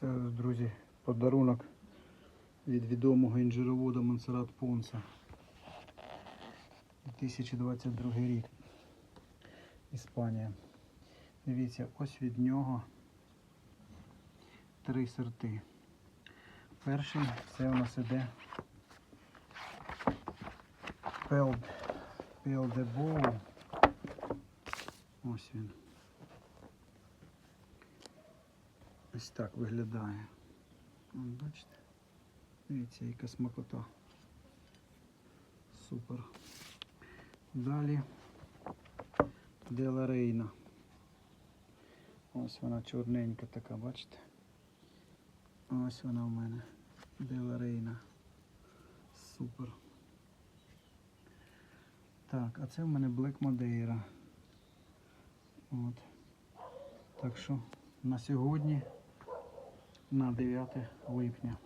Це, друзі, подарунок від відомого інжировода Монсеррат Понса. 2022 рік. Іспанія. Дивіться, ось від нього три сорти. Перший це у нас іде Пел, Пел де Боу. Ось він. Ось так виглядає. Вон, бачите? Дивіться, яка смакота. Супер. Далі Дела Рейна. Ось вона чорненька така, бачите? Ось вона в мене. Дела Рейна. Супер. Так, а це в мене Black Madeira. От. Так що на сьогодні, на 9 липня.